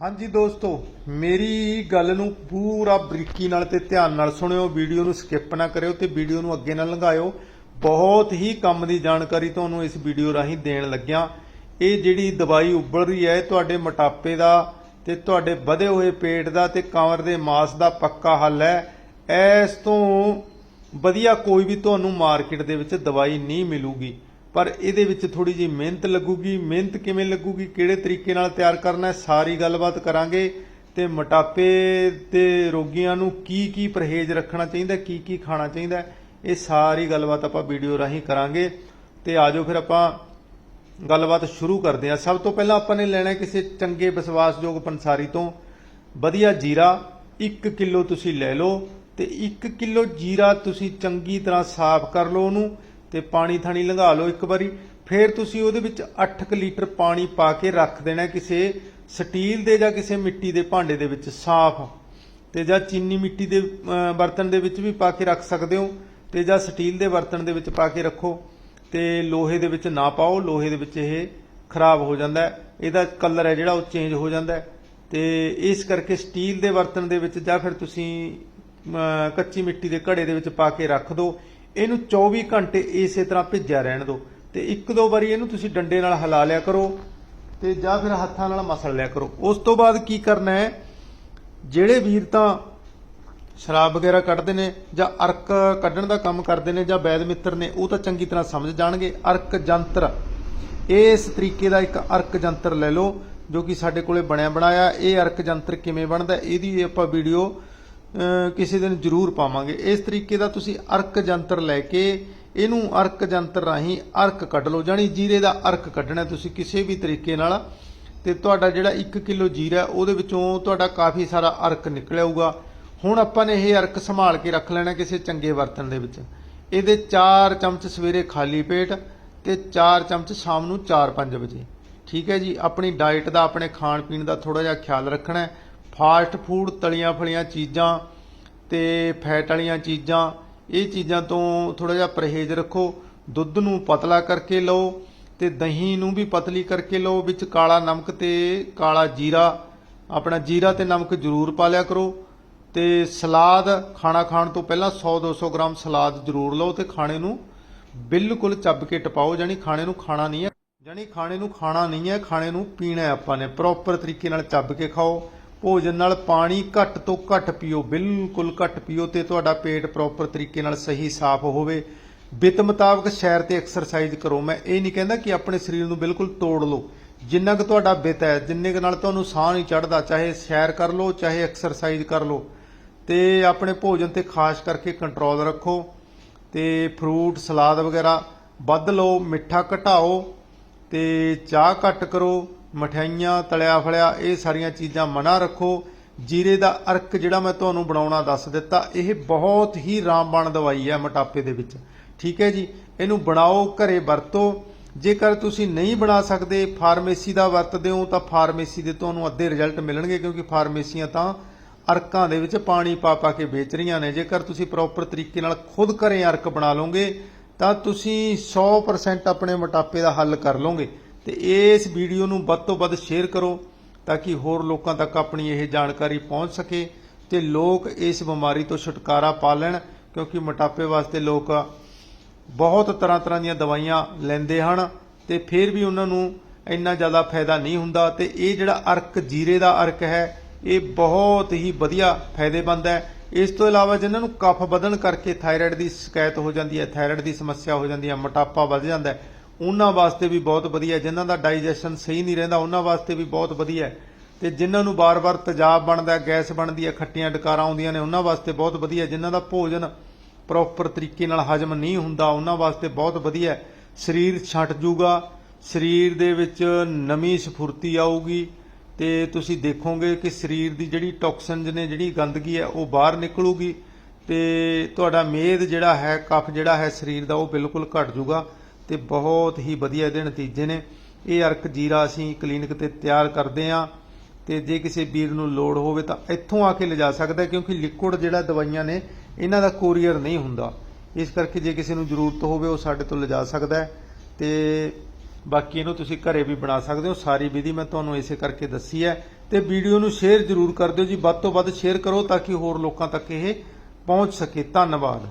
ਹਾਂਜੀ ਦੋਸਤੋ, ਮੇਰੀ ਗੱਲ ਨੂੰ ਪੂਰਾ ਬਰੀਕੀ ਨਾਲ ਤੇ ਧਿਆਨ ਨਾਲ ਸੁਣਿਓ, ਵੀਡੀਓ ਨੂੰ ਸਕਿਪ ਨਾ ਕਰਿਓ ਤੇ ਵੀਡੀਓ ਨੂੰ ਅੱਗੇ ਨਾ ਲੰਘਾਇਓ। ਬਹੁਤ ਹੀ ਕੰਮ ਦੀ ਜਾਣਕਾਰੀ ਤੁਹਾਨੂੰ ਇਸ ਵੀਡੀਓ ਰਾਹੀਂ ਦੇਣ ਲੱਗਿਆ। ਇਹ ਜਿਹੜੀ ਦਵਾਈ ਉੱਬਲ ਰਹੀ ਹੈ ਤੁਹਾਡੇ ਮੋਟਾਪੇ ਦਾ ਤੇ ਤੁਹਾਡੇ ਵਧੇ ਹੋਏ ਪੇਟ ਦਾ ਤੇ ਕਮਰ ਦੇ ਮਾਸ ਦਾ ਪੱਕਾ ਹੱਲ ਹੈ। ਇਸ ਤੋਂ ਵਧੀਆ ਕੋਈ ਵੀ ਤੁਹਾਨੂੰ ਮਾਰਕੀਟ ਦੇ ਵਿੱਚ ਦਵਾਈ ਨਹੀਂ ਮਿਲੂਗੀ। ਪਰ ਇਹਦੇ ਵਿੱਚ ਥੋੜੀ ਜਿਹੀ ਮਿਹਨਤ ਲੱਗੂਗੀ। ਮਿਹਨਤ ਕਿਵੇਂ ਲੱਗੂਗੀ? ਕਿਹੜੇ ਤਰੀਕੇ ਨਾਲ ਤਿਆਰ ਕਰਨਾ ਹੈ? ਸਾਰੀ ਗੱਲਬਾਤ ਕਰਾਂਗੇ। ਤੇ ਮੋਟਾਪੇ ਤੇ ਰੋਗੀਆਂ ਨੂੰ ਕੀ ਕੀ ਪਰਹੇਜ਼ ਰੱਖਣਾ ਚਾਹੀਦਾ ਕੀ ਕੀ ਖਾਣਾ ਚਾਹੀਦਾ ਇਹ ਸਾਰੀ ਗੱਲਬਾਤ ਆਪਾਂ ਵੀਡੀਓ ਰਾਹੀਂ ਕਰਾਂਗੇ। ਤੇ ਆਜੋ ਫਿਰ ਆਪਾਂ ਗੱਲਬਾਤ ਸ਼ੁਰੂ ਕਰਦੇ ਹਾਂ। ਸਭ ਤੋਂ ਪਹਿਲਾਂ ਆਪਾਂ ਨੇ ਲੈਣਾ ਕਿਸੇ ਚੰਗੇ ਵਿਸ਼ਵਾਸਯੋਗ ਪੰਸਾਰੀ ਤੋਂ। ਵਧੀਆ ਜੀਰਾ 1 ਕਿਲੋ ਤੁਸੀਂ ਲੈ ਲਓ ਤੇ 1 ਕਿਲੋ ਜੀਰਾ ਤੁਸੀਂ ਚੰਗੀ ਤਰ੍ਹਾਂ ਸਾਫ਼ ਕਰ ਲਓ ਉਹਨੂੰ। ਤੇ ਪਾਣੀ ਥਾਣੀ ਲੰਘਾ ਲਓ ਇੱਕ ਵਾਰੀ। ਫਿਰ ਤੁਸੀਂ ਉਹਦੇ ਵਿੱਚ 8 ਲੀਟਰ ਪਾਣੀ ਪਾ ਕੇ ਰੱਖ ਦੇਣਾ ਕਿਸੇ ਸਟੀਲ ਦੇ ਜਾਂ ਕਿਸੇ ਮਿੱਟੀ ਦੇ ਭਾਂਡੇ ਦੇ ਵਿੱਚ ਸਾਫ਼। ਤੇ ਜਾਂ ਚੀਨੀ ਮਿੱਟੀ ਦੇ ਬਰਤਨ ਦੇ ਵਿੱਚ ਵੀ ਪਾ ਕੇ ਰੱਖ ਸਕਦੇ ਹੋ ਤੇ ਜਾਂ ਸਟੀਲ ਦੇ ਬਰਤਨ ਦੇ ਵਿੱਚ ਪਾ ਕੇ ਰੱਖੋ ਤੇ ਲੋਹੇ ਦੇ ਵਿੱਚ ਨਾ ਪਾਓ। ਲੋਹੇ ਦੇ ਵਿੱਚ ਇਹ ਖਰਾਬ ਹੋ ਜਾਂਦਾ ਹੈ। ਇਹਦਾ ਕਲਰ ਹੈ ਜਿਹੜਾ ਉਹ ਚੇਂਜ ਹੋ ਜਾਂਦਾ ਹੈ। ਤੇ ਇਸ ਕਰਕੇ ਸਟੀਲ ਦੇ ਬਰਤਨ ਦੇ ਵਿੱਚ ਜਾਂ ਫਿਰ ਤੁਸੀਂ ਕੱਚੀ ਮਿੱਟੀ ਦੇ ਘੜੇ ਦੇ ਵਿੱਚ ਪਾ ਕੇ ਰੱਖ ਦਿਓ ਇਹਨੂੰ 24 ਘੰਟੇ ਇਸੇ ਤਰ੍ਹਾਂ ਭਿੱਜਿਆ ਰਹਿਣ ਦਿਓ ਤੇ ਇੱਕ ਦੋ ਵਾਰੀ ਇਹਨੂੰ ਤੁਸੀਂ ਡੰਡੇ ਨਾਲ ਹਿਲਾ ਲਿਆ ਕਰੋ ਤੇ ਜਾਂ ਫਿਰ ਹੱਥਾਂ ਨਾਲ ਮਸਲ ਲਿਆ ਕਰੋ। ਉਸ ਤੋਂ ਬਾਅਦ ਕੀ ਕਰਨਾ ਹੈ? ਜਿਹੜੇ ਵੀਰ ਤਾਂ ਸ਼ਰਾਬ ਵਗੈਰਾ ਕੱਢਦੇ ਨੇ ਜਾਂ ਅਰਕ ਕੱਢਣ ਦਾ ਕੰਮ ਕਰਦੇ ਨੇ ਜਾਂ ਵੈਦ ਮਿੱਤਰ ਨੇ, ਉਹ ਤਾਂ ਚੰਗੀ ਤਰ੍ਹਾਂ ਸਮਝ ਜਾਣਗੇ। ਅਰਕ ਜੰਤਰ। ਇਸ ਤਰੀਕੇ ਦਾ ਇੱਕ ਅਰਕ ਜੰਤਰ ਲੈ ਲਓ ਜੋ ਕਿ ਸਾਡੇ ਕੋਲੇ ਬਣਿਆ ਬਣਾਇਆ। ਇਹ ਅਰਕ ਜੰਤਰ ਕਿਵੇਂ ਬਣਦਾ ਇਹਦੀ ਆਪਾਂ ਵੀਡੀਓ ਕਿਸੇ ਦਿਨ ਜ਼ਰੂਰ ਪਾਵਾਂਗੇ। ਇਸ ਤਰੀਕੇ ਦਾ ਤੁਸੀਂ ਅਰਕ ਜੰਤਰ ਲੈ ਕੇ ਇਹਨੂੰ ਅਰਕ ਜੰਤਰ ਰਾਹੀਂ ਅਰਕ ਕੱਢ ਲਓ। ਜਾਨੀ ਜੀਰੇ ਦਾ ਅਰਕ ਕੱਢਣਾ ਤੁਸੀਂ ਕਿਸੇ ਵੀ ਤਰੀਕੇ ਨਾਲ। ਤੇ ਤੁਹਾਡਾ ਜਿਹੜਾ 1 ਕਿਲੋ ਜੀਰਾ, ਉਹਦੇ ਵਿੱਚੋਂ ਤੁਹਾਡਾ ਕਾਫੀ ਸਾਰਾ ਅਰਕ ਨਿਕਲ ਆਊਗਾ ਹੁਣ ਆਪਾਂ ਨੇ ਇਹ ਅਰਕ ਸੰਭਾਲ ਕੇ ਰੱਖ ਲੈਣਾ ਕਿਸੇ ਚੰਗੇ ਬਰਤਨ ਦੇ ਵਿੱਚ। ਇਹਦੇ 4 ਚਮਚ ਸਵੇਰੇ ਖਾਲੀ ਪੇਟ ਤੇ 4 ਚਮਚ ਸ਼ਾਮ ਨੂੰ 4-5 ਵਜੇ। ਠੀਕ ਹੈ ਜੀ? ਆਪਣੀ ਡਾਈਟ ਦਾ, ਆਪਣੇ ਖਾਣ ਪੀਣ ਦਾ ਥੋੜਾ ਜਿਹਾ ਖਿਆਲ ਰੱਖਣਾ ਹੈ। ਫਾਸਟ ਫੂਡ ਤਲੀਆਂ ਫਲੀਆਂ ਚੀਜ਼ਾਂ ਤੇ ਫੈਟ ਵਾਲੀਆਂ ਚੀਜ਼ਾਂ, ਇਹ ਚੀਜ਼ਾਂ ਤੋਂ ਥੋੜਾ ਜਿਹਾ ਪਰਹੇਜ਼ ਰੱਖੋ, ਦੁੱਧ ਨੂੰ ਪਤਲਾ ਕਰਕੇ ਲਓ ਤੇ ਦਹੀਂ ਨੂੰ ਵੀ ਪਤਲੀ ਕਰਕੇ ਲਓ, ਵਿੱਚ ਕਾਲਾ ਨਮਕ ਤੇ ਕਾਲਾ ਜੀਰਾ, ਆਪਣਾ ਜੀਰਾ ਤੇ ਨਮਕ ਜ਼ਰੂਰ ਪਾ ਲਿਆ ਕਰੋ ਤੇ ਸਲਾਦ ਖਾਣਾ ਖਾਣ ਤੋਂ ਪਹਿਲਾਂ 100-200 ਗ੍ਰਾਮ ਸਲਾਦ ਜ਼ਰੂਰ ਲਓ ਤੇ ਖਾਣੇ ਨੂੰ ਬਿਲਕੁਲ ਚੱਬ ਕੇ ਟਪਾਓ ਜਾਨੀ ਖਾਣੇ ਨੂੰ ਖਾਣਾ ਨਹੀਂ ਹੈ ਜਾਨੀ ਖਾਣੇ ਨੂੰ ਖਾਣਾ ਨਹੀਂ ਹੈ, ਖਾਣੇ ਨੂੰ ਪੀਣਾ ਹੈ ਆਪਾਂ ਨੇ ਪ੍ਰੋਪਰ ਤਰੀਕੇ ਨਾਲ ਚੱਬ ਕੇ ਖਾਓ। ਭੋਜਨ ਨਾਲ ਪਾਣੀ ਘੱਟ ਤੋਂ ਘੱਟ ਪੀਓ, ਬਿਲਕੁਲ ਘੱਟ ਪੀਓ ਤੇ ਤੁਹਾਡਾ ਪੇਟ ਪ੍ਰੋਪਰ ਤਰੀਕੇ ਨਾਲ ਸਹੀ ਸਾਫ਼ ਹੋਵੇ। ਬਿਤ ਮੁਤਾਬਕ ਸੈਰ ਤੇ ਐਕਸਰਸਾਈਜ਼ ਕਰੋ। ਮੈਂ ਇਹ ਨਹੀਂ ਕਹਿੰਦਾ ਕਿ ਆਪਣੇ ਸਰੀਰ ਨੂੰ ਬਿਲਕੁਲ ਤੋੜ ਲਓ। ਜਿੰਨਾ ਕੁ ਤੁਹਾਡਾ ਬਿਤ ਹੈ, ਜਿੰਨੇ ਕੁ ਨਾਲ ਤੁਹਾਨੂੰ ਸਾਹ ਨਹੀਂ ਚੜਦਾ ਚਾਹੇ ਸੈਰ ਕਰ ਲਓ, ਚਾਹੇ ਐਕਸਰਸਾਈਜ਼ ਕਰ ਲਓ, ਤੇ ਆਪਣੇ ਭੋਜਨ ਤੇ ਖਾਸ ਕਰਕੇ ਕੰਟਰੋਲ ਰੱਖੋ ਤੇ ਫਰੂਟ ਸਲਾਦ ਵਗੈਰਾ ਵੱਧ ਲਓ, ਮਿੱਠਾ ਘਟਾਓ ਤੇ ਚਾਹ ਘੱਟ ਕਰੋ। ਮਠਿਆਈਆਂ, ਤਲਿਆ ਫਲਿਆ, ਇਹ ਸਾਰੀਆਂ ਚੀਜ਼ਾਂ ਮਨਾ ਰੱਖੋ। ਜੀਰੇ ਦਾ ਅਰਕ ਜਿਹੜਾ ਮੈਂ ਤੁਹਾਨੂੰ ਬਣਾਉਣਾ ਦੱਸ ਦਿੱਤਾ, ਇਹ ਬਹੁਤ ਹੀ ਰਾਮਬਾਣ ਦਵਾਈ ਹੈ ਮੋਟਾਪੇ ਦੇ ਵਿੱਚ। ਠੀਕ ਹੈ ਜੀ? ਇਹਨੂੰ ਬਣਾਓ, ਘਰੇ ਵਰਤੋ। ਜੇਕਰ ਤੁਸੀਂ ਨਹੀਂ ਬਣਾ ਸਕਦੇ, ਫਾਰਮੇਸੀ ਦਾ ਵਰਤਦੇ ਹੋ ਤਾਂ ਫਾਰਮੇਸੀ ਦੇ ਤੁਹਾਨੂੰ ਅੱਧੇ ਰਿਜ਼ਲਟ ਮਿਲਣਗੇ, ਕਿਉਂਕਿ ਫਾਰਮੇਸੀਆਂ ਤਾਂ ਅਰਕਾਂ ਦੇ ਵਿੱਚ ਪਾਣੀ ਪਾ ਪਾ ਕੇ ਵੇਚ ਰਹੀਆਂ ਨੇ। ਜੇਕਰ ਤੁਸੀਂ ਪ੍ਰੋਪਰ ਤਰੀਕੇ ਨਾਲ ਖੁਦ ਘਰੇ ਅਰਕ ਬਣਾ ਲਓਗੇ, ਤਾਂ ਤੁਸੀਂ 100% ਆਪਣੇ ਮੋਟਾਪੇ ਦਾ ਹੱਲ ਕਰ ਲਓਗੇ। ਤੇ ਇਸ ਵੀਡੀਓ ਨੂੰ ਵੱਧ ਤੋਂ ਵੱਧ ਸ਼ੇਅਰ ਕਰੋ ਤਾਂ ਕਿ ਹੋਰ ਲੋਕਾਂ ਤੱਕ ਆਪਣੀ ਇਹ ਜਾਣਕਾਰੀ ਪਹੁੰਚ ਸਕੇ ਤੇ ਲੋਕ ਇਸ ਬਿਮਾਰੀ ਤੋਂ ਛੁਟਕਾਰਾ ਪਾ ਲੈਣ, ਕਿਉਂਕਿ ਮੋਟਾਪੇ ਵਾਸਤੇ ਲੋਕ ਬਹੁਤ ਤਰ੍ਹਾਂ ਤਰ੍ਹਾਂ ਦੀਆਂ ਦਵਾਈਆਂ ਲੈਂਦੇ ਹਨ ਤੇ ਫਿਰ ਵੀ ਉਹਨਾਂ ਨੂੰ ਇੰਨਾ ਜ਼ਿਆਦਾ ਫਾਇਦਾ ਨਹੀਂ ਹੁੰਦਾ ਤੇ ਇਹ ਜਿਹੜਾ ਅਰਕ, ਜੀਰੇ ਦਾ ਅਰਕ ਹੈ, ਇਹ ਬਹੁਤ ਹੀ ਵਧੀਆ ਫਾਇਦੇਮੰਦ ਹੈ। ਇਸ ਤੋਂ ਇਲਾਵਾ ਜਿਨ੍ਹਾਂ ਨੂੰ ਕਫ ਵਧਣ ਕਰਕੇ ਥਾਇਰਾਇਡ ਦੀ ਸ਼ਿਕਾਇਤ ਹੋ ਜਾਂਦੀ ਹੈ, ਥਾਇਰਾਇਡ ਦੀ ਸਮੱਸਿਆ ਹੋ ਜਾਂਦੀ ਹੈ, ਮੋਟਾਪਾ ਵੱਧ ਜਾਂਦਾ ਹੈ ਉਹਨਾਂ ਵਾਸਤੇ ਵੀ ਬਹੁਤ ਵਧੀਆ ਹੈ। ਜਿਨ੍ਹਾਂ ਦਾ ਡਾਈਜੈਸ਼ਨ ਸਹੀ ਨਹੀਂ ਰਹਿੰਦਾ, ਉਹਨਾਂ ਵਾਸਤੇ ਵੀ ਬਹੁਤ ਵਧੀਆ ਹੈ। ਤੇ ਜਿਨ੍ਹਾਂ ਨੂੰ ਬਾਰ-ਬਾਰ ਤੇਜ਼ਾਬ ਬਣਦਾ ਗੈਸ ਬਣਦੀ ਹੈ, ਖੱਟੀਆਂ ਡਕਾਰਾਂ ਆਉਂਦੀਆਂ ਨੇ, ਉਹਨਾਂ ਵਾਸਤੇ ਬਹੁਤ ਵਧੀਆ ਜਿਨ੍ਹਾਂ ਦਾ ਭੋਜਨ ਪ੍ਰੋਪਰ ਤਰੀਕੇ ਨਾਲ ਹਜਮ ਨਹੀਂ ਹੁੰਦਾ, ਉਹਨਾਂ ਵਾਸਤੇ ਬਹੁਤ ਵਧੀਆ ਸਰੀਰ ਛੱਟ ਜੂਗਾ, ਸਰੀਰ ਦੇ ਵਿੱਚ ਨਵੀਂ ਸਫੁਰਤੀ ਆਊਗੀ ਤੇ ਤੁਸੀਂ ਦੇਖੋਗੇ ਕਿ ਸਰੀਰ ਦੀ ਜਿਹੜੀ ਟੌਕਸਿਨਸ ਨੇ, ਜਿਹੜੀ ਗੰਦਗੀ ਹੈ, ਉਹ ਬਾਹਰ ਨਿਕਲੂਗੀ ਤੇ ਤੁਹਾਡਾ ਮੇਦ ਜਿਹੜਾ ਹੈ ਕਫ ਜਿਹੜਾ ਹੈ ਸਰੀਰ ਦਾ, ਉਹ ਬਿਲਕੁਲ ਘਟ ਜੂਗਾ। ਤੇ ਬਹੁਤ ਹੀ ਵਧੀਆ ਇਹਦੇ ਨਤੀਜੇ ਨੇ। ਇਹ ਅਰਕ ਜੀਰਾ ਅਸੀਂ ਕਲੀਨਿਕ ਤੇ ਤਿਆਰ ਕਰਦੇ ਆਂ ਤੇ ਜੇ ਕਿਸੇ ਵੀਰ ਨੂੰ ਲੋੜ ਹੋਵੇ ਤਾਂ ਇੱਥੋਂ ਆ ਕੇ ਲਿਜਾ ਸਕਦਾ ਕਿਉਂਕਿ ਲਿਕੁਇਡ ਜਿਹੜਾ ਦਵਾਈਆਂ ਨੇ, ਇਹਨਾਂ ਦਾ ਕੋਰੀਅਰ ਨਹੀਂ ਹੁੰਦਾ। ਇਸ ਕਰਕੇ ਜੇ ਕਿਸੇ ਨੂੰ ਜ਼ਰੂਰਤ ਹੋਵੇ ਉਹ ਸਾਡੇ ਤੋਂ ਲਿਜਾ ਸਕਦਾ ਹੈ ਤੇ ਬਾਕੀ ਇਹਨੂੰ ਤੁਸੀਂ ਘਰੇ ਵੀ ਬਣਾ ਸਕਦੇ ਹੋ। ਸਾਰੀ ਵਿਧੀ ਮੈਂ ਤੁਹਾਨੂੰ ਇਸੇ ਕਰਕੇ ਦੱਸੀ ਹੈ ਤੇ ਵੀਡੀਓ ਨੂੰ ਸ਼ੇਅਰ ਜ਼ਰੂਰ ਕਰ ਦਿਓ ਜੀ। ਵੱਧ ਤੋਂ ਵੱਧ ਸ਼ੇਅਰ ਕਰੋ ਤਾਂ ਕਿ ਹੋਰ ਲੋਕਾਂ ਤੱਕ ਇਹ ਪਹੁੰਚ ਸਕੇ। ਧੰਨਵਾਦ।